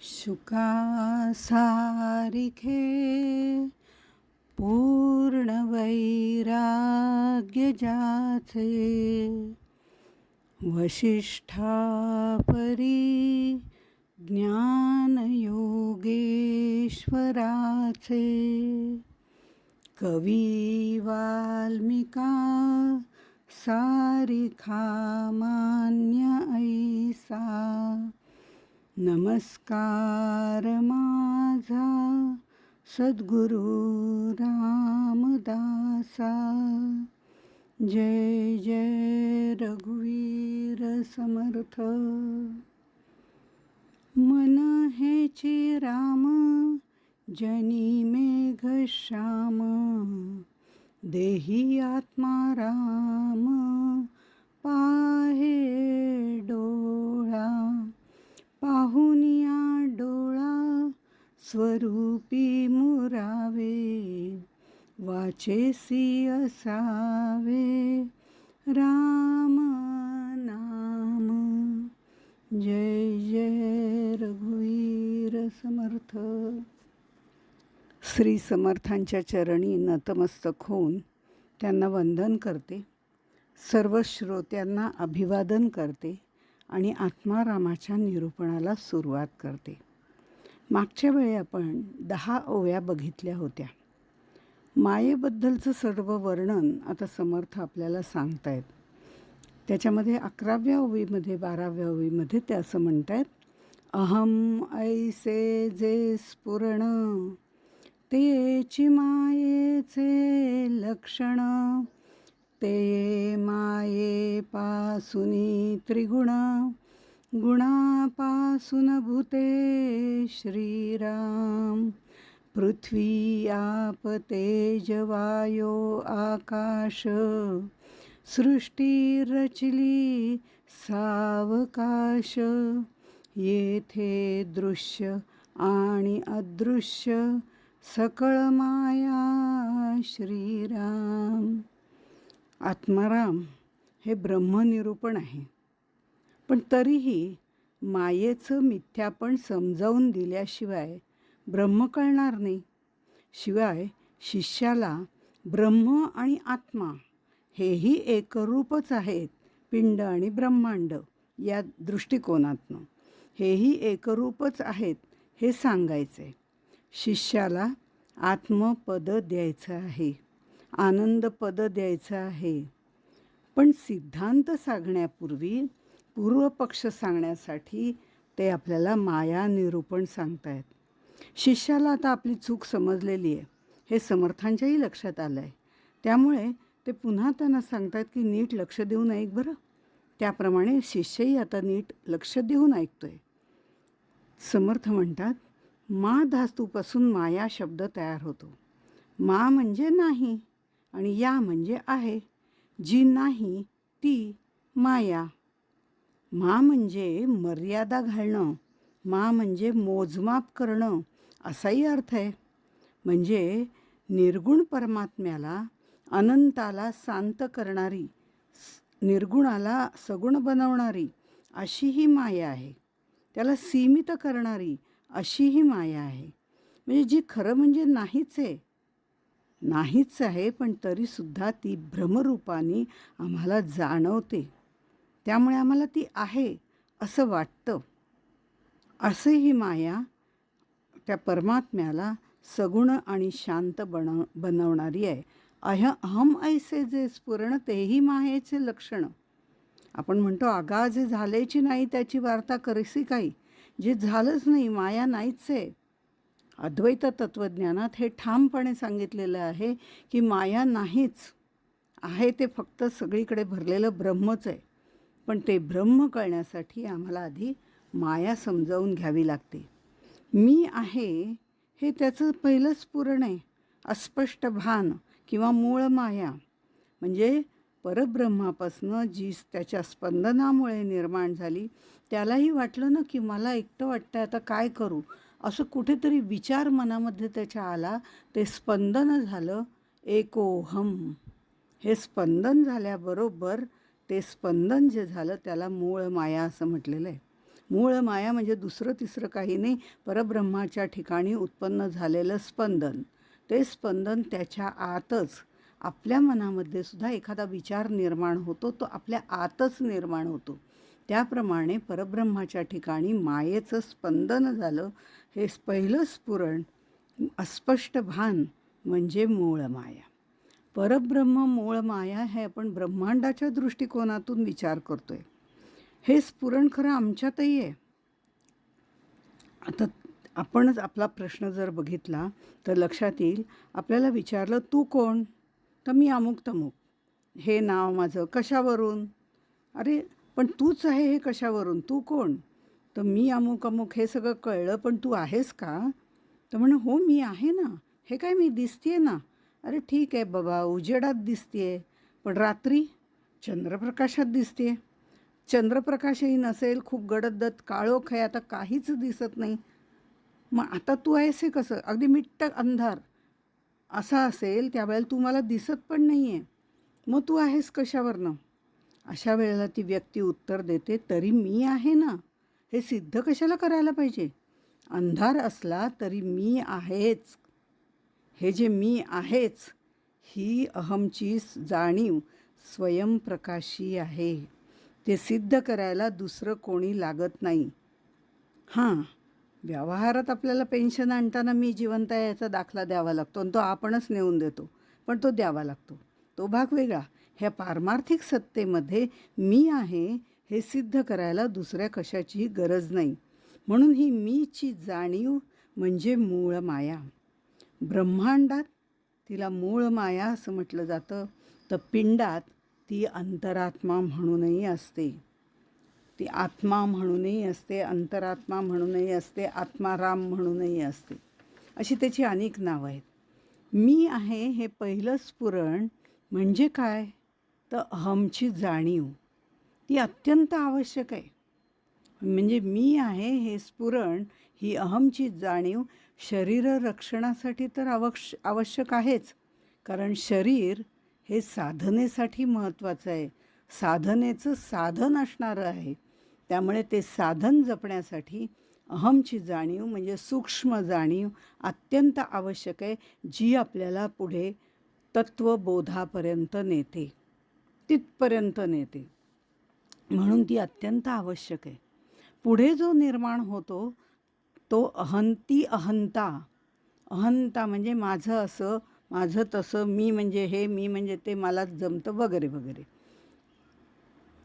शुकासारिखे पूर्णवैराग्य जाचे वसिष्ठापरी ज्ञानयोगेश्वराचे कवी वाल्मिका सारिखा मान्य ऐसा नमस्कार माझा सद्गुरु रामदासा. जय जय रघुवीर समर्थ. मन हेची राम जनी मेघ श्याम. देही आत्मा राम. स्वरूपी मुरावे वाचेसी असावे राम नाम जय जय रघुवीर समर्थ. श्री समर्थांच्या चरणी नतमस्तक होऊन त्यांना वंदन करते. सर्व श्रोत्यांना अभिवादन करते आणि आत्मारामाच्या निरूपणाला सुरुवात करते. मागच्या वेळी आपण दहा ओव्या बघितल्या होत्या. मायेबद्दलचं सर्व वर्णन आता समर्थ आपल्याला सांगतायत. त्याच्यामध्ये अकराव्या ओवीमध्ये बाराव्या ओवीमध्ये ते असं म्हणतायत अहम ऐसे जे स्फुरण तेची मायेचे लक्षण ते माये पासुनी त्रिगुण गुणापासून भूते श्रीराम. पृथ्वी आप तेज वायो आकाश. सृष्टी रचली सावकाश. येथे दृश्य आणि अदृश्य सकळ माया श्रीराम. आत्माराम हे ब्रह्मनिरूपण आहे. पण तरीही मायेचं मिथ्यापण समजावून दिल्याशिवाय ब्रह्म कळणार नाही. शिवाय शिष्याला ब्रह्म आणि आत्मा हेही एकरूपच आहेत पिंड आणि ब्रह्मांड या दृष्टिकोनातनं. हेही एकरूपच आहेत हे सांगायचे. शिष्याला आत्मपद द्यायचं आहे आनंदपद द्यायचं आहे. पण सिद्धांत सांगण्यापूर्वी पूर्वपक्ष सांगण्यासाठी ते आपल्याला माया निरूपण सांगतायत. शिष्याला आता आपली चूक समजलेली आहे. हे समर्थांच्याही लक्षात आलं आहे त्यामुळे ते पुन्हा त्यांना सांगतात की नीट लक्ष देऊन ऐक बरं. त्याप्रमाणे शिष्यही आता नीट लक्ष देऊन ऐकतोय. समर्थ म्हणतात मा धातूपासून माया शब्द तयार होतो. मा म्हणजे नाही आणि या म्हणजे आहे. जी नाही ती माया. मा म्हणजे मर्यादा घालणं मा म्हणजे मोजमाप करणं असाही अर्थ आहे. म्हणजे निर्गुण परमात्म्याला अनंताला शांत करणारी निर्गुणाला सगुण बनवणारी अशी ही माया आहे. त्याला सीमित करणारी अशी ही माया आहे. म्हणजे जी खरं म्हणजे नाहीच आहे. नाहीच आहे पण तरीसुद्धा ती भ्रमरूपाने आम्हाला जाणवते. त्यामुळे आम्हाला ती आहे असं वाटतं. असं ही माया त्या परमात्म्याला सगुण आणि शांत बन बनवणारी आहे. अह अहम ऐसे जे स्फुरण तेही मायेचे लक्षण. आपण म्हणतो आगा जे झालेची नाही त्याची वार्ता करीसी काही. जे झालंच नाही माया नाहीच आहे. अद्वैत तत्त्वज्ञानात हे ठामपणे सांगितलेलं आहे की माया नाहीच. आहे ते फक्त सगळीकडे भरलेलं ब्रह्मच आहे. पण ते ब्रह्म कळण्यासाठी आम्हाला आधी माया समजावून घ्यावी लागते. मी आहे हे त्याचं पहिलंच पूर्ण आहे. अस्पष्ट भान किंवा मूळ माया. म्हणजे परब्रह्मापासनं जी त्याच्या स्पंदनामुळे निर्माण झाली. त्यालाही वाटलं ना की मला एकटं वाटतं आता काय करू? असं कुठेतरी विचार मनामध्ये त्याच्या आला. ते स्पंदन झालं. एकोहम. हे स्पंदन झाल्याबरोबर ते स्पंदन जे झालं त्याला मूळ माया असं म्हटलेलं आहे. मूळ माया म्हणजे दुसरं तिसरं काही नाही परब्रह्माच्या ठिकाणी उत्पन्न झालेलं स्पंदन. ते स्पंदन त्याच्या आतच आपल्या मनामध्ये सुद्धा एखादा विचार निर्माण होतो तो आपल्या आतच निर्माण होतो. त्याप्रमाणे परब्रह्माच्या ठिकाणी मायेचं स्पंदन झालं. हे पहिलं स्फुरण अस्पष्ट भान म्हणजे मूळ माया. परब्रह्म मूळ माया हे आपण ब्रह्मांडाच्या दृष्टिकोनातून विचार करतोय. हे स्फुरण खरं आमच्यातही आहे. आता आपणच आपला प्रश्न जर बघितला तर लक्षात येईल आपल्याला विचारलं तू कोण? तर मी अमुक तमुक. हे नाव माझं कशावरून? अरे पण तूच आहे हे कशावरून? तू कोण? तर मी अमुक अमुक हे सगळं कळलं पण तू आहेस का? तर म्हण हो मी आहे ना. हे काय मी दिसते ना? अरे ठीक आहे बाबा उजेडात दिसते पण रात्री चंद्रप्रकाशात दिसते चंद्रप्रकाशही नसेल खूप गडदत काळोख आहे आता काहीच दिसत नाही. मग आता तू आहेस हे कसं? अगदी मिट्ट अंधार. असा असेल त्यावेळेला तू मला दिसत पण नाही आहे मग तू आहेस कशावरनं? अशा वेळेला ती व्यक्ती उत्तर देते तरी मी आहे ना? हे सिद्ध कशाला करायला पाहिजे? अंधार असला तरी मी आहेच. हे जे मी आहेच ही अहमची जाणीव स्वयंप्रकाशी आहे. ते सिद्ध करायला दुसरं कोणी लागत नाही. हां व्यवहारात आपल्याला पेन्शन आणताना मी जिवंत आहे याचा दाखला द्यावा लागतो आणि तो आपणच नेऊन देतो पण तो द्यावा लागतो. तो भाग वेगळा. ह्या पारमार्थिक सत्तेमध्ये मी आहे हे सिद्ध करायला दुसऱ्या कशाचीही गरज नाही. म्हणून ही मीची जाणीव म्हणजे मूळ माया. ब्रह्मांडात तिला मूळ माया असं म्हटलं जातं तर पिंडात ती अंतरात्मा म्हणूनही असते. ती आत्मा म्हणूनही असते अंतरात्मा म्हणूनही असते आत्माराम म्हणूनही असते. अशी त्याची अनेक नावं आहेत. मी आहे हे पहिलं स्फुरण म्हणजे काय? तर अहमची जाणीव. ती अत्यंत आवश्यक आहे. म्हणजे मी आहे हे स्फुरण ही अहमची जाणीव शरीर रक्षणासाठी तर आवश्य आवश्यक आहेच. कारण शरीर हे साधनेसाठी महत्त्वाचं आहे. साधनेचं साधन असणारं आहे. त्यामुळे ते साधन जपण्यासाठी अहमची जाणीव म्हणजे सूक्ष्म जाणीव अत्यंत आवश्यक आहे जी आपल्याला पुढे तत्त्वबोधापर्यंत नेते. तिथपर्यंत नेते. म्हणून ती अत्यंत आवश्यक आहे. पुढे जो निर्माण होतो तो अहंती अहंता. अहंता म्हणजे माझं असं माझं तसं मी म्हणजे हे मी म्हणजे ते मला जमतं वगैरे वगैरे.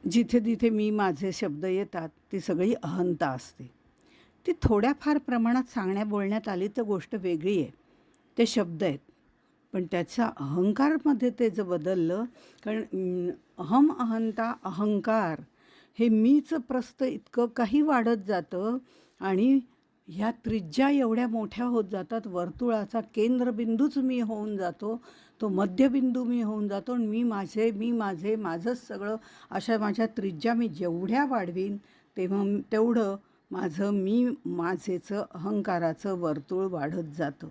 जिथे जिथे मी माझे शब्द येतात ती सगळी अहंता असते. ती थोड्याफार प्रमाणात सांगण्या बोलण्यात आली तर गोष्ट वेगळी आहे. ते शब्द आहेत. पण त्याचा अहंकारमध्ये ते जर बदललं कारण अहम अहंता अहंकार हे मीचं प्रस्त इतकं काही वाढत जातं आणि ह्या त्रिज्या एवढ्या मोठ्या होत जातात वर्तुळाचा केंद्रबिंदूच मी होऊन जातो तो मध्यबिंदू मी होऊन जातो आणि मी माझे मी माझे माझंच सगळं अशा माझ्या त्रिज्या मी जेवढ्या वाढवीन तेव्हा तेवढं माझं मी माझेचं अहंकाराचं वर्तुळ वाढत जातं.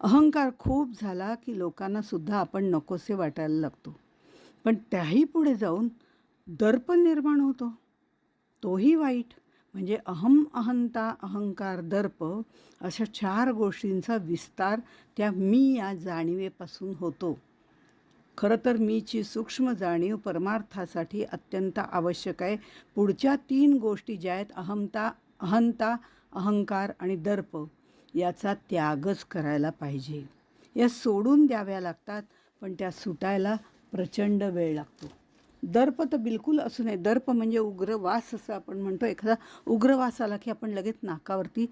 अहंकार खूप झाला की लोकांनासुद्धा आपण नकोसे वाटायला लागतो. पण त्याही पुढे जाऊन दर्प निर्माण होतो. तोही वाईट. म्हणजे अहम अहंता अहंकार दर्प अशा चार गोष्टींचा विस्तार त्या मी या जाणीवेपासून होतो. खरं तर मीची सूक्ष्म जाणीव परमार्थासाठी अत्यंत आवश्यक आहे. पुढच्या तीन गोष्टी ज्या आहेत अहमता अहंता अहंकार आणि दर्प याचा त्यागच करायला पाहिजे. या सोडून द्याव्या लागतात पण त्या सुटायला प्रचंड वेळ लागतो. दर्प तर बिलकुल असू नये. दर्प म्हणजे उग्रवास असं आपण म्हणतो. एखादा उग्रवास आला की आपण लगेच नाकावरती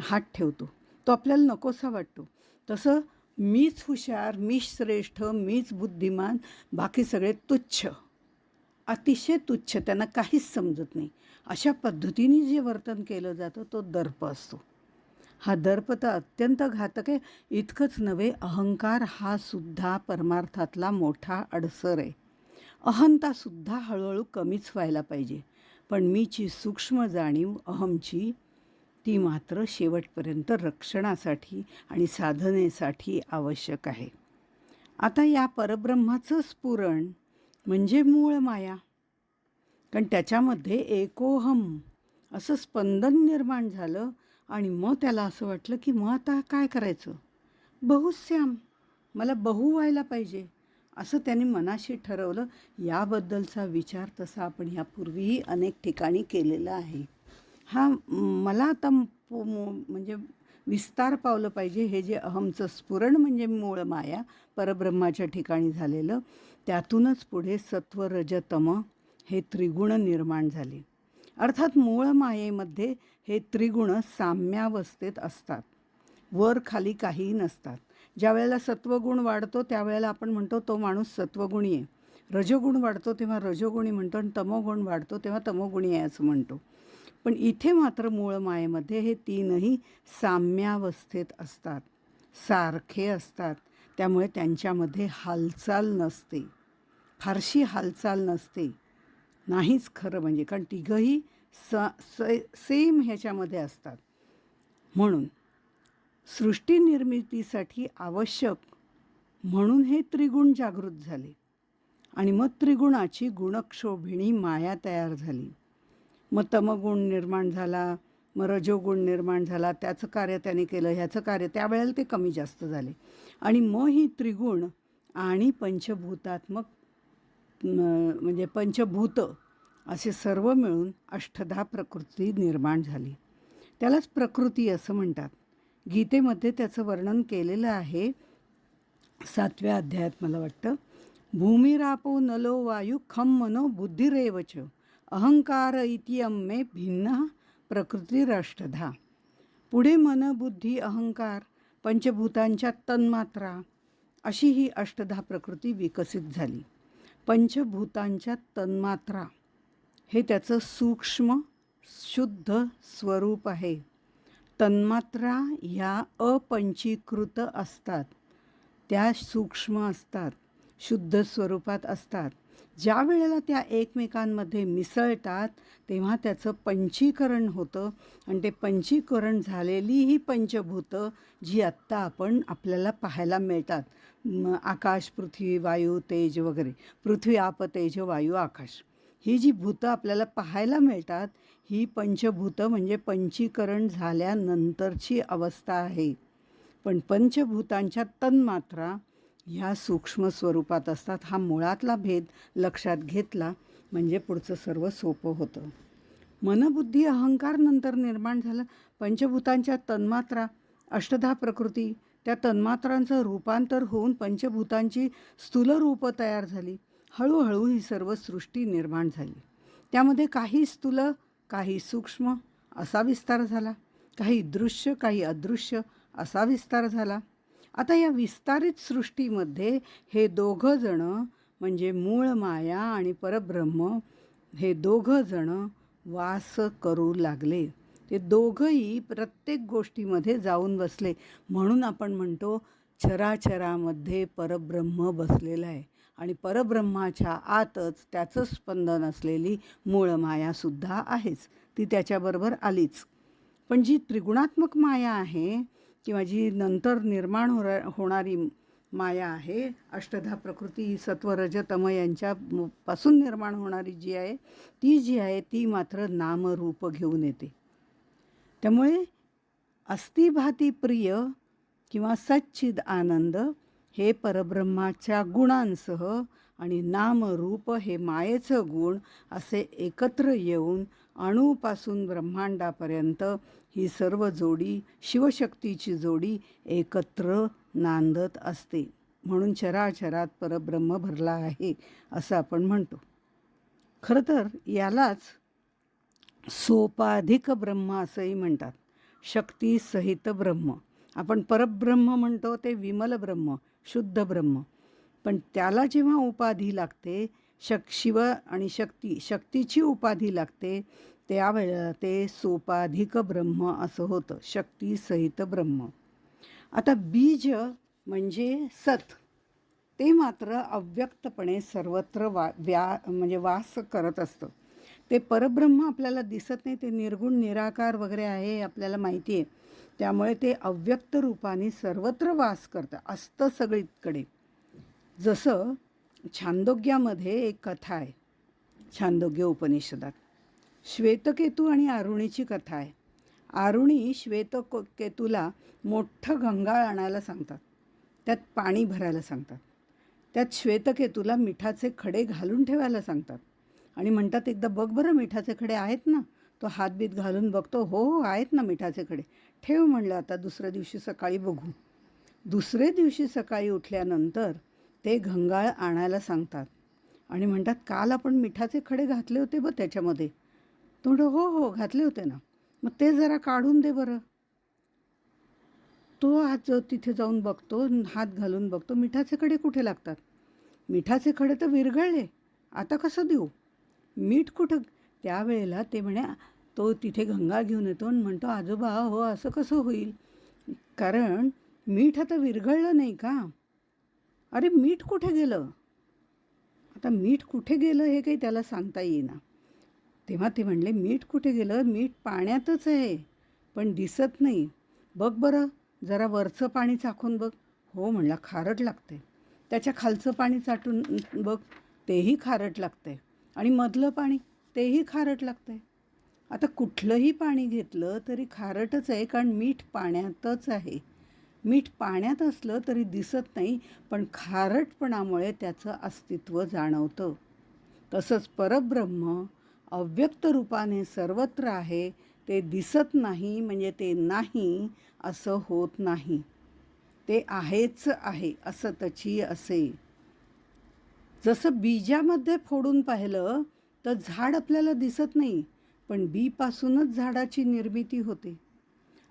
हात ठेवतो. तो आपल्याला नकोसा वाटतो. तसं मीच हुशार मीच श्रेष्ठ मीच बुद्धिमान बाकी सगळे तुच्छ. अतिशय तुच्छ. त्यांना काहीच समजत नाही. अशा पद्धतीने जे वर्तन केलं जातं तो दर्प असतो. हा दर्प तर अत्यंत घातक आहे. इतकंच नव्हे अहंकार हा सुद्धा परमार्थातला मोठा अडसर आहे. अहंतासुद्धा हळूहळू कमीच व्हायला पाहिजे. पण मीची सूक्ष्म जाणीव अहमची ती मात्र शेवटपर्यंत रक्षणासाठी आणि साधनेसाठी आवश्यक आहे. आता या परब्रह्माचं स्फुरण म्हणजे मूळ माया. कारण त्याच्यामध्ये एकोहम असं स्पंदन निर्माण झालं आणि मग त्याला असं वाटलं की मग आता काय करायचं? बहुश्याम मला बहु व्हायला पाहिजे. असं त्यांनी मनाशी ठरवलं. याबद्दलचा विचार तसा आपण यापूर्वीही अनेक ठिकाणी केलेला आहे. हा मला आता मो- म्हणजे विस्तार पावलं पाहिजे. हे जे अहमचं स्फुरण म्हणजे मूळ माया परब्रह्माच्या ठिकाणी झालेलं त्यातूनच पुढे सत्व रजतम हे त्रिगुण निर्माण झाले. अर्थात मूळ मायेमध्ये हे त्रिगुण साम्यावस्थेत असतात. वर खाली काहीही नसतात. ज्या वेळेला सत्वगुण वाढतो त्यावेळेला आपण म्हणतो तो माणूस सत्वगुणी आहे. रजोगुण वाढतो तेव्हा रजोगुणी म्हणतो आणि तमोगुण वाढतो तेव्हा तमोगुणी आहे असं म्हणतो. पण इथे मात्र मूळ मायेमध्ये हे तीनही साम्यावस्थेत असतात. सारखे असतात. त्यामुळे त्यांच्यामध्ये हालचाल नसते. फारशी हालचाल नसते. नाहीच खरं म्हणजे कारण तिघंही स से- सेम ह्याच्यामध्ये असतात. म्हणून सृष्टी निर्मितीसाठी आवश्यक म्हणून हे त्रिगुण जागृत झाले. आणि मग त्रिगुणाची गुणक्षोभिणी माया तयार झाली. मग तमगुण निर्माण झाला मग रजोगुण निर्माण झाला त्याचं कार्य त्याने केलं ह्याचं कार्य त्यावेळेला ते कमी जास्त झाले. आणि मग ही त्रिगुण आणि पंचभूतात्मक म्हणजे पंचभूत असे सर्व मिळून अष्टधा प्रकृती निर्माण झाली. त्यालाच प्रकृती असं म्हणतात. गीतेमध्ये त्याचं वर्णन केलेलं आहे. सातव्या अध्यायात मला वाटतं. भूमिरापो नलो वायू खम मनो बुद्धिरेवच. अहंकार इतियम मे भिन्न प्रकृतीराष्टधा पुढे मन बुद्धी अहंकार पंचभूतांच्या तन्मात्रा. अशी ही अष्टधा प्रकृती विकसित झाली. पंचभूतांच्या तन्मात्रा. हे त्याचं सूक्ष्म शुद्ध स्वरूप आहे. तन्मात्रा ह्या अपंचीकृत असतात. त्या सूक्ष्म असतात शुद्ध स्वरूपात असतात. ज्या वेळेला त्या एकमेकांमध्ये मिसळतात तेव्हा त्याचं पंचीकरण होतं आणि ते पंचीकरण झालेली ही पंचभूतं जी आत्ता आपण आपल्याला पाहायला मिळतात. आकाश पृथ्वी वायू तेज वगैरे. पृथ्वी आप तेज वायू आकाश. ही जी भूतं आपल्याला पाहायला मिळतात ही पंचभूतं म्हणजे पंचीकरण झाल्यानंतरची अवस्था आहे. पण पंचभूतांच्या तन्मात्रा ह्या सूक्ष्म स्वरूपात असतात. हा मुळातला भेद लक्षात घेतला म्हणजे पुढचं सर्व सोपं होतं. मनबुद्धी अहंकार नंतर निर्माण झालं. पंचभूतांच्या तन्मात्रा अष्टधा प्रकृती त्या तन्मात्रांचं रूपांतर होऊन पंचभूतांची स्थूल रूपं तयार झाली. हळूहळू ही सर्व सृष्टी निर्माण झाली. त्यामध्ये काही स्थूल काही सूक्ष्म असा विस्तार झाला काही दृश्य काही अदृश्य असा विस्तार झाला. आता या विस्तारित सृष्टीमध्ये हे दोघं जणं म्हणजे मूळ माया आणि परब्रह्म हे दोघं जणं वास करू लागले. ते दोघंही प्रत्येक गोष्टीमध्ये जाऊन बसले. म्हणून आपण म्हणतो चराचरामध्ये परब्रह्म बसलेलं आहे. आणि परब्रह्माच्या आतच त्याचं स्पंदन असलेली मूळ मायासुद्धा आहेच. ती त्याच्याबरोबर आलीच. पण जी त्रिगुणात्मक माया आहे किंवा जी नंतर निर्माण हो होणारी माया आहे अष्टधा प्रकृती सत्व रज यांच्या म- पासून निर्माण होणारी जी आहे ती जी आहे ती मात्र नामरूप घेऊन येते. त्यामुळे अस्तिभाती प्रिय किंवा सच्चिद आनंद हे परब्रह्माच्या गुणांसह आणि नामरूप हे मायेचं गुण असे एकत्र येऊन अणूपासून ब्रह्मांडापर्यंत ही सर्व जोडी शिवशक्तीची जोडी एकत्र नांदत असते. म्हणून चराचरात परब्रह्म भरला आहे असं आपण म्हणतो. खरं तर यालाच सोपाधिक ब्रह्म असंही म्हणतात. शक्तीसहित ब्रह्म. आपण परब्रह्म म्हणतो ते विमल ब्रह्म शुद्ध ब्रह्म. पण त्याला जेव्हा उपाधी लागते शक शिव आणि शक्ती शक्तीची उपाधी लागते त्यावेळेला ते सोपाधिक ब्रह्म असं होतं शक्ती सहित ब्रह्म. आता बीज म्हणजे सत. ते मात्र अव्यक्तपणे सर्वत्र वा व्या म्हणजे वास करत असतं. ते परब्रह्म आपल्याला दिसत नाही ते निर्गुण निराकार वगैरे आहे आपल्याला माहिती आहे. त्यामुळे ते अव्यक्त रूपाने सर्वत्र वास करतं असतं सगळीकडे. जसं छांदोग्यामध्ये एक कथा आहे. छांदोग्य उपनिषदात. श्वेतकेतू आणि आरुणीची कथा आहे. आरुणी श्वेतक केतूला मोठं गंगाळ आणायला सांगतात. त्यात पाणी भरायला सांगतात. त्यात श्वेतकेतूला मिठाचे खडे घालून ठेवायला सांगतात. आणि म्हणतात एकदा बघ बरं मिठाचे खडे आहेत ना? तो हातबीत घालून बघतो हो हो आहेत ना मिठाचे खडे ठेव म्हणलं आता दुसऱ्या दिवशी सकाळी बघू. दुसरे दिवशी सकाळी उठल्यानंतर ते घंगाळ आणायला सांगतात. आणि म्हणतात काल आपण मिठाचे खडे घातले होते बघ त्याच्यामध्ये. तो म्हणतो हो हो घातले होते ना. मग ते जरा काढून दे बरं. तो हात जो तिथे जाऊन बघतो हात घालून बघतो मिठाचे खडे कुठे लागतात? मिठाचे खडे तर विरघळले. आता कसं देऊ? मीठ कुठं त्यावेळेला ते म्हणे तो तिथे गंगा घेऊन येतो आणि म्हणतो आजोबा हो असं कसं होईल? कारण मीठ आता विरघळलं नाही का? अरे मीठ कुठे गेलं? आता मीठ कुठे गेलं हे काही त्याला सांगता येईना तेव्हा ते म्हणले मीठ कुठे गेलं? मीठ पाण्यातच आहे पण दिसत नाही. बघ बरं जरा वरचं पाणी चाखून बघ. हो म्हणला खारट लागते. त्याच्या खालचं पाणी चाटून बघ तेही खारट लागते. आणि मधलं पाणी तेही खारट लागते आता कुठलंही पाणी घेतलं तरी खारटच आहे कारण मीठ पाण्यातच आहे. मीठ पाण्यात असलं तरी दिसत नाही पण खारटपणामुळे त्याचं अस्तित्व जाणवतं. तसंच परब्रह्म अव्यक्त रूपाने सर्वत्र आहे ते दिसत नाही म्हणजे ते नाही असं होत नाही. ते आहेच आहे असं तची असे. जसं बीजामध्ये फोडून पाहिलं तर झाड आपल्याला दिसत नाही पण बीपासूनच झाडाची निर्मिती होते.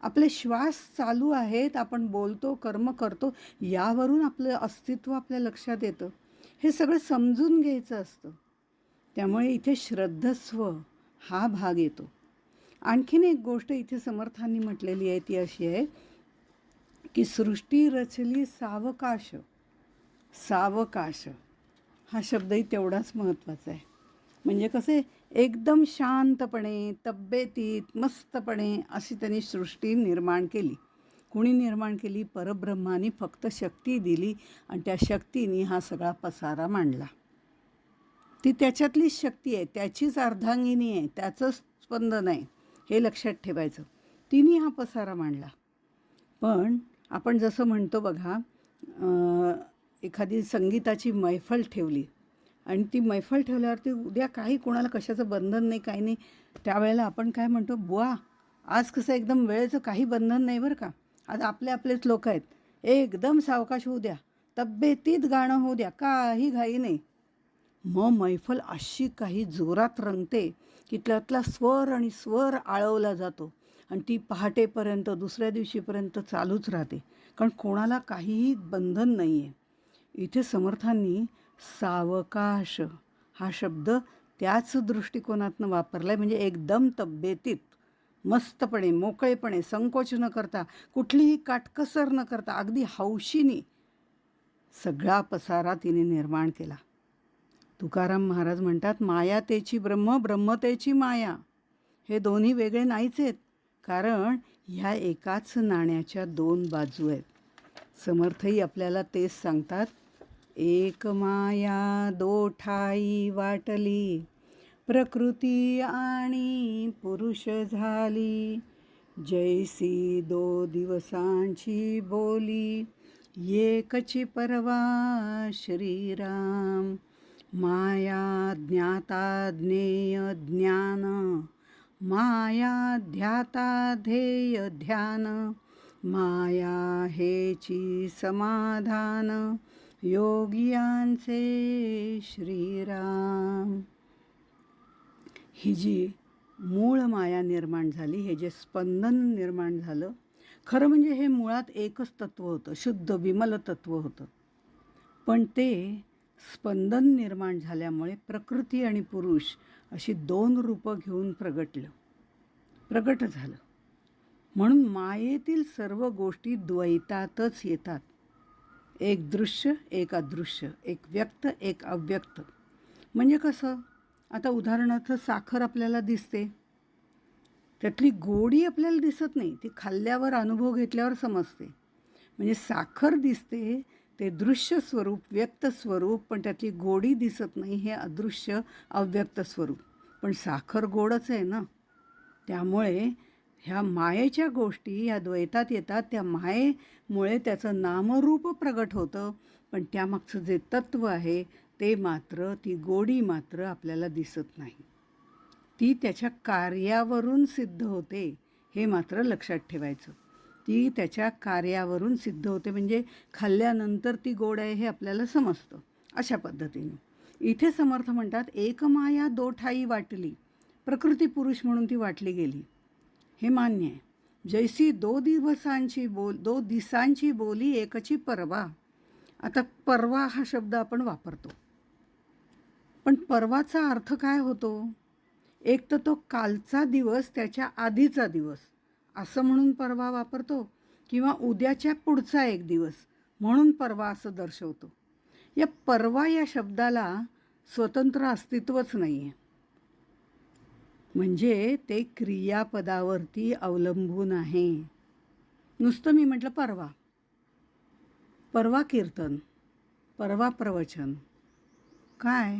आपले श्वास चालू आहेत आपण बोलतो कर्म करतो यावरून आपलं अस्तित्व आपल्या लक्षात येतं. हे सगळं समजून घ्यायचं असतं. त्यामुळे इथे श्रद्धस्व हा भाग येतो. आणखीन एक गोष्ट इथे समर्थांनी म्हटलेली आहे ती अशी आहे की सृष्टी रचली सावकाश. सावकाश हा शब्दही तेवढाच महत्त्वाचा आहे. म्हणजे कसे एकदम शांतपणे तब्येतीत मस्तपणे अशी त्यांनी सृष्टी निर्माण केली. कुणी निर्माण केली? परब्रह्माने फक्त शक्ती दिली आणि त्या शक्तीने हा सगळा पसारा मांडला. ती त्याच्यातलीच शक्ती आहे त्याचीच अर्धांगिनी आहे त्याचं स्पंदन आहे हे लक्षात ठेवायचं. तिने हा पसारा मांडला. पण आपण जसं म्हणतो बघा एखादी संगीताची मैफल ठेवली आणि ती मैफल ठेवल्यावरती उद्या काही कोणाला कशाचं बंधन नाही काही नाही. त्यावेळेला आपण काय म्हणतो बुवा आज कसं एकदम वेळेचं काही बंधन नाही बरं का. आज आपले आपलेच लोक आहेत. एकदम सावकाश होऊ द्या. तब्येतीत गाणं होऊ द्या. काही घाई नाही. मग मैफल अशी काही जोरात रंगते की त्यातला स्वर आणि स्वर आळवला जातो. आणि ती पहाटेपर्यंत दुसऱ्या दिवशीपर्यंत चालूच राहते. कारण कोणाला काहीही बंधन नाही आहे इथे समर्थांनी सावकाश. हा शब्द त्याच दृष्टिकोनातनं वापरला आहे म्हणजे एकदम तब्येतीत मस्तपणे मोकळेपणे संकोच न करता कुठलीही काटकसर न करता अगदी हौशीनी सगळा पसारा तिने निर्माण केला. तुकाराम महाराज म्हणतात मायातेची ब्रह्म ब्रह्मतेची माया. हे दोन्ही वेगळे नाहीच आहेत कारण ह्या एकाच नाण्याच्या दोन बाजू आहेत. समर्थही आपल्याला तेच सांगतात एक माया दोठाई वाटली. प्रकृती आणि पुरुष झाली. जैसी दो दिवसांची बोली. एकची परवा श्रीराम. माया ज्ञाता ज्ञेय ज्ञान. माया ध्याता ध्येय ध्यान. माया हेची समाधान. योगियांचे श्रीराम. ही जी मूळ माया निर्माण झाली हे जे स्पंदन निर्माण झालं खरं म्हणजे हे मुळात एकच तत्त्व होतं शुद्ध विमल तत्त्व होतं. पण ते स्पंदन निर्माण झाल्यामुळे प्रकृती आणि पुरुष अशी दोन रूपं घेऊन प्रगटलं. प्रगट झालं. म्हणून मायेतील सर्व गोष्टी द्वैतातच येतात. एक दृश्य एक अदृश्य एक व्यक्त एक अव्यक्त. म्हणजे कसं? आता उदाहरणार्थ साखर आपल्याला दिसते. त्यातली गोडी आपल्याला दिसत नाही. ती खाल्ल्यावर अनुभव घेतल्यावर समजते. म्हणजे साखर दिसते ते दृश्य स्वरूप व्यक्त स्वरूप पण त्यातली गोडी दिसत नाही हे अदृश्य अव्यक्त स्वरूप. पण साखर गोडच आहे ना? त्यामुळे ह्या मायेच्या गोष्टी ह्या द्वैतात येतात त्या माये मुळे त्याचं नामरूप प्रगट होतं. पण त्यामागचं जे तत्त्व आहे ते मात्र ती गोडी मात्र आपल्याला दिसत नाही. ती त्याच्या कार्यावरून सिद्ध होते हे मात्र लक्षात ठेवायचं. ती त्याच्या कार्यावरून सिद्ध होते म्हणजे खाल्ल्यानंतर ती गोड आहे हे आपल्याला समजतं अशा पद्धतीने. इथे समर्थ म्हणतात एकमाया दोठाई दो ठाई वाटली. प्रकृती पुरुष म्हणून ती वाटली गेली. हे मान्य आहे. जैसी दो दिवसांची बोल दो दिसांची बोली एकची परवा. आता परवा हा शब्द आपण वापरतो. पण परवाचा अर्थ काय होतो? एक तर तो कालचा दिवस त्याच्या आधीचा दिवस. असं म्हणून परवा वापरतो किंवा उद्याच्या पुढचा एक दिवस म्हणून परवा असं दर्शवतो. या परवा या शब्दाला स्वतंत्र अस्तित्वच नाही आहे म्हणजे ते क्रियापदावरती अवलंबून आहे. नुसतं मी म्हटलं परवा. परवा कीर्तन परवा प्रवचन. काय?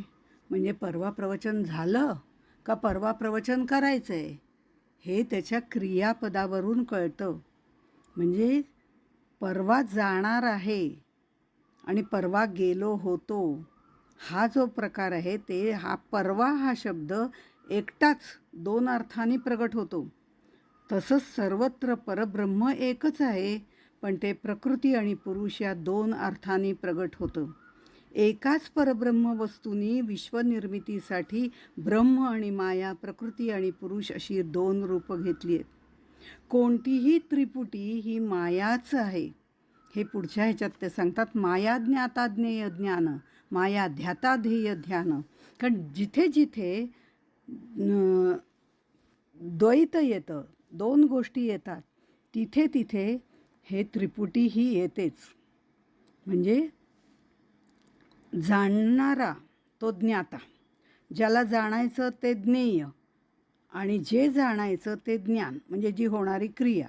म्हणजे परवा प्रवचन झालं का परवा प्रवचन करायचं आहे हे त्याच्या क्रियापदावरून कळतं. म्हणजे परवा जाणार आहे आणि परवा गेलो होतो. हा जो प्रकार आहे ते हा परवा हा शब्द एकटाच दोन अर्थाने प्रगट होतो. तसंच सर्वत्र परब्रह्म एकच आहे पण ते प्रकृती आणि पुरुष या दोन अर्थाने प्रगट होतं. एकाच परब्रह्म वस्तूंनी विश्वनिर्मितीसाठी ब्रह्म आणि माया प्रकृती आणि पुरुष अशी दोन रूपं घेतली आहेत. कोणतीही त्रिपुटी ही मायाच आहे. हे पुढच्या ह्याच्यात ते सांगतात माया ज्ञाता ज्ञेय ज्ञान माया ध्याता ध्येय ध्यान. कारण जिथे जिथे द्वैत येतं दोन गोष्टी येतात. तिथे तिथे हे त्रिपुटी ही येतेच. म्हणजे जाणणारा तो ज्ञाता ज्याला जाणायचं ते ज्ञेय आणि जे जाणायचं ते ज्ञान म्हणजे जी होणारी क्रिया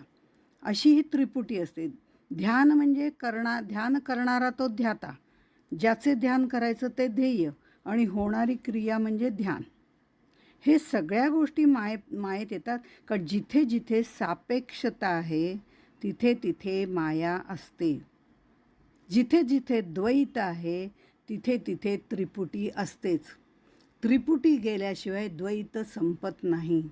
अशी ही त्रिपुटी असते. ध्यान म्हणजे करणा ध्यान करणारा तो ध्याता ज्याचे ध्यान करायचं ते ध्येय आणि होणारी क्रिया म्हणजे ध्यान. हे सगळ्या गोष्टी माय मायेत येतात. कारण जिथे जिथे सापेक्षता आहे तिथे तिथे माया असते. जिथे जिथे द्वैत आहे तिथे तिथे त्रिपुटी असतेच. त्रिपुटी गेल्याशिवाय द्वैत संपत नाही.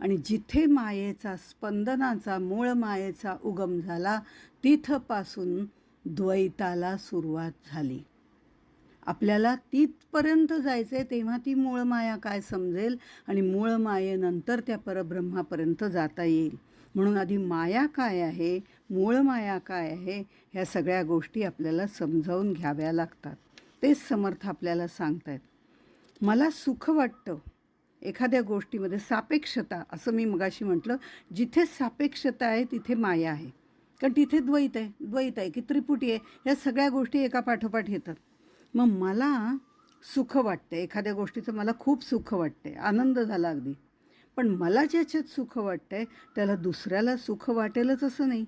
आणि जिथे मायेचा स्पंदनाचा मूळ मायेचा उगम झाला तिथपासून द्वैताला सुरुवात झाली. आपल्याला तिथपर्यंत जायचं आहे तेव्हा ती मूळ माया काय समजेल आणि मूळ मायेनंतर त्या परब्रह्मापर्यंत जाता येईल. म्हणून आधी माया काय आहे मूळ माया काय आहे ह्या सगळ्या गोष्टी आपल्याला समजावून घ्याव्या लागतात. तेच समर्थ आपल्याला सांगतायत. मला सुख वाटतं एखाद्या गोष्टीमध्ये सापेक्षता असं मी मगाशी म्हटलं जिथे सापेक्षता आहे तिथे माया आहे. कारण तिथे द्वैत आहे द्वैत आहे की त्रिपुटी आहे ह्या सगळ्या गोष्टी एका पाठोपाठ येतात. मग मला सुख वाटतं एखाद्या गोष्टीचं मला खूप सुख वाटते आनंद झाला अगदी. पण मला ज्याच्यात सुख वाटतं आहे त्याला दुसऱ्याला सुख वाटेलच असं नाही.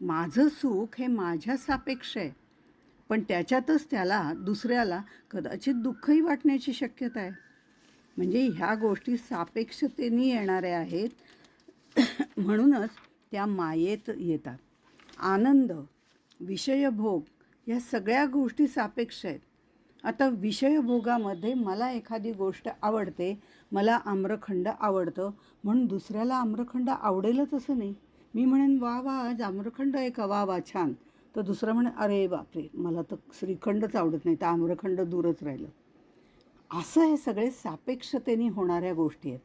माझं सुख हे माझ्या सापेक्ष आहे. पण त्याच्यातच त्याला दुसऱ्याला कदाचित दुःखही वाटण्याची शक्यता आहे. म्हणजे ह्या गोष्टी सापेक्षतेने येणाऱ्या आहेत. म्हणूनच त्या मायेत येतात. आनंद विषयभोग या सगळ्या गोष्टी सापेक्ष आहेत. आता विषयभोगामध्ये मला एखादी गोष्ट आवडते मला आम्रखंड आवडतं म्हणून दुसऱ्याला आम्रखंड आवडेलच असं नाही. मी म्हणेन वा वा आज आम्रखंड आहे का? वा वा छान. तर दुसरं म्हणे अरे बापरे मला तर श्रीखंडच आवडत नाही तर आम्रखंड दूरच राहिलं. असं हे सगळे सापेक्षतेने होणाऱ्या गोष्टी आहेत.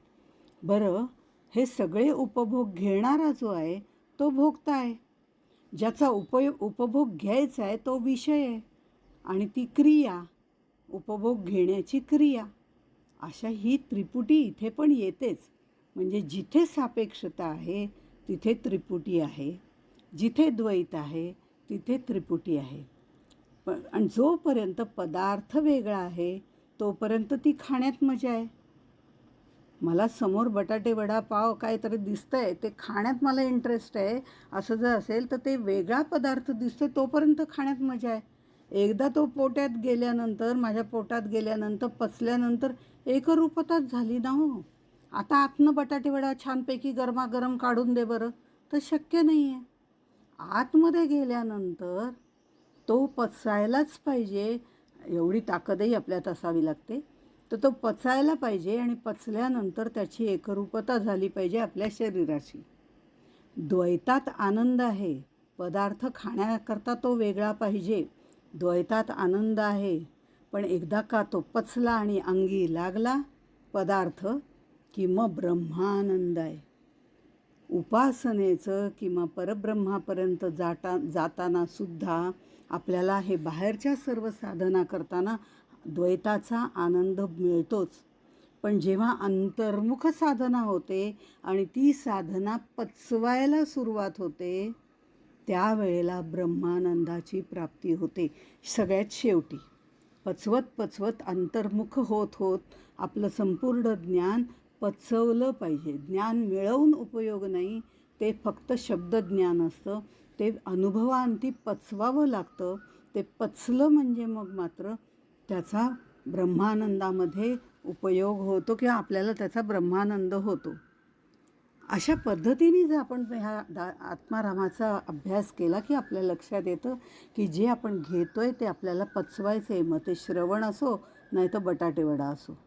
बरं हे सगळे उपभोग घेणारा जो आहे तो भोगता आहे. ज्याचा उपयोग उपभोग घ्यायचा आहे तो विषय आहे आणि ती क्रिया. उपभोग घेण्याची क्रिया. अशा ही त्रिपुटी इथे पण येतेच. म्हणजे जिथे सापेक्षता आहे तिथे त्रिपुटी आहे. जिथे द्वैत आहे तिथे त्रिपुटी आहे. पण आणि जोपर्यंत पदार्थ वेगळा आहे तोपर्यंत ती खाण्यात मजा आहे. मला समोर बटाटे वडा पाव काहीतरी दिसतं आहे ते खाण्यात मला इंटरेस्ट आहे. असं जर असेल तर ते वेगळा पदार्थ दिसतो तोपर्यंत खाण्यात मजा आहे. एकदा तो पोट्यात गेल्यानंतर माझ्या पोटात गेल्यानंतर पचल्यानंतर एकरूपताच झाली ना हो. आता आतनं बटाटेवडा छानपैकी गरमागरम काढून दे बरं तर शक्य नाही आहे आतमध्ये गेल्यानंतर तो पचायलाच पाहिजे. एवढी ताकदही आपल्यात असावी लागते. तर तो पचायला पाहिजे आणि पचल्यानंतर त्याची एकरूपता झाली पाहिजे आपल्या शरीराशी द्वैतात आनंद आहे. पदार्थ खाण्याकरता तो वेगळा पाहिजे. द्वैतात आनंद आहे. पण एकदा का तो पचला आणि अंगी लागला पदार्थ की मग ब्रह्मानंद आहे. उपासनेचं किंवा परब्रह्मापर्यंत जाता जाताना सुद्धा आपल्याला हे बाहेरच्या सर्व साधना करताना द्वैताचा आनंद मिळतोच. पण जेव्हा अंतर्मुख साधना होते आणि ती साधना पचवायला सुरुवात होते त्यावेळेला ब्रह्मानंदाची प्राप्ती होते. सगळ्यात शेवटी पचवत पचवत अंतर्मुख होत होत आपलं संपूर्ण ज्ञान पचवलं पाहिजे. ज्ञान मिळवून उपयोग नाही ते फक्त शब्दज्ञान असतं. ते अनुभवांती पचवावं लागतं. ते पचलं म्हणजे मग मात्र त्याचा ब्रह्मानंदामध्ये उपयोग होतो किंवा आपल्याला त्याचा ब्रह्मानंद होतो. अशा पद्धतीने जर आपण ह्या दा आत्मारामाचा अभ्यास केला की आपल्या लक्षात येतं की जे आपण घेतो आहे ते आपल्याला पचवायचं आहे मग ते श्रवण असो नाही तर बटाटेवडा असो.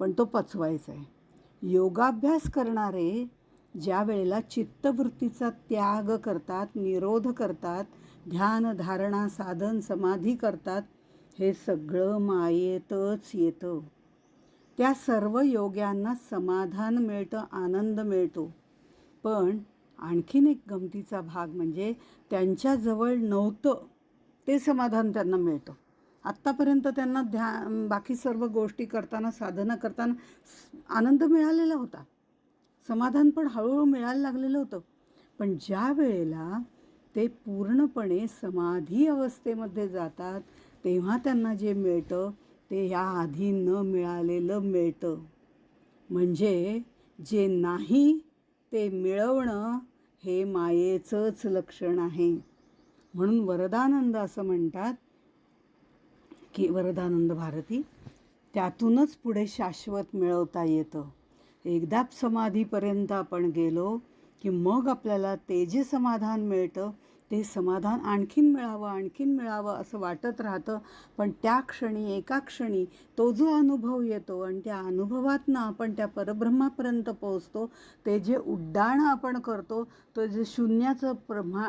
पण तो पचवायचा आहे योगाभ्यास करणारे ज्या वेळेला चित्तवृत्तीचा त्याग करतात निरोध करतात ध्यान धारणा साधन समाधी करतात हे सगळं मायेतच येतं. त्या सर्व योग्यांना समाधान मिळतं आनंद मिळतो. पण आणखीन एक गमतीचा भाग म्हणजे त्यांच्याजवळ नव्हतं ते समाधान त्यांना मिळतं. आत्तापर्यंत त्यांना ध्या बाकी सर्व गोष्टी करताना साधना करताना आनंद मिळालेला होता. समाधान पण हळूहळू मिळायला लागलेलं होतं. पण ज्या वेळेला ते पूर्णपणे समाधी अवस्थेमध्ये जातात तेव्हा त्यांना जे मिळतं ते याआधी न मिळालेलं मिळतं. म्हणजे जे नाही ते मिळवणं हे मायेचंच लक्षण आहे. म्हणून वरदानंद असं म्हणतात की वरदानंद भारती त्यातूनच पुढे शाश्वत मिळवता येतं. एकदा समाधीपर्यंत आपण गेलो की मग आपल्याला ते जे समाधान मिळतं ते समाधान आणखीन मिळावं आणखीन मिळावं असं वाटत राहतं. पण त्या क्षणी एका क्षणी तो जो अनुभव येतो आणि त्या अनुभवातनं आपण त्या परब्रह्मापर्यंत पोहोचतो ते जे उड्डाण आपण करतो तो जे शून्याचं प्रमा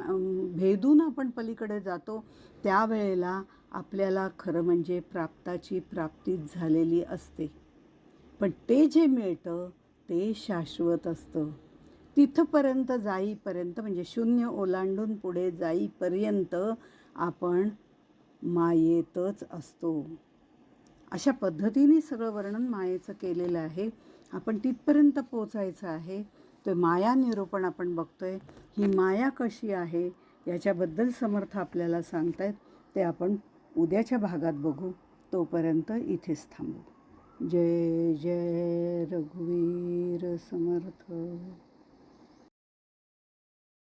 भेदून आपण पलीकडे जातो त्यावेळेला आपल्याला खरं म्हणजे प्राप्ताची प्राप्तीच झालेली असते. पण ते जे मिळतं ते शाश्वत असतं. तिथपर्यंत जाईपर्यंत म्हणजे शून्य ओलांडून पुढे जाईपर्यंत आपण मायेतच असतो. अशा पद्धतीने सगळं वर्णन मायेचं केलेलं आहे. आपण तिथपर्यंत पोचायचं आहे. तर माया निरूपण आपण बघतोय. ही माया कशी आहे याच्याबद्दल समर्थ आपल्याला सांगतायत. ते आपण उद्याच्या भागात बघू. तोपर्यंत इथेच थांबू. जय जय रघुवीर समर्थ.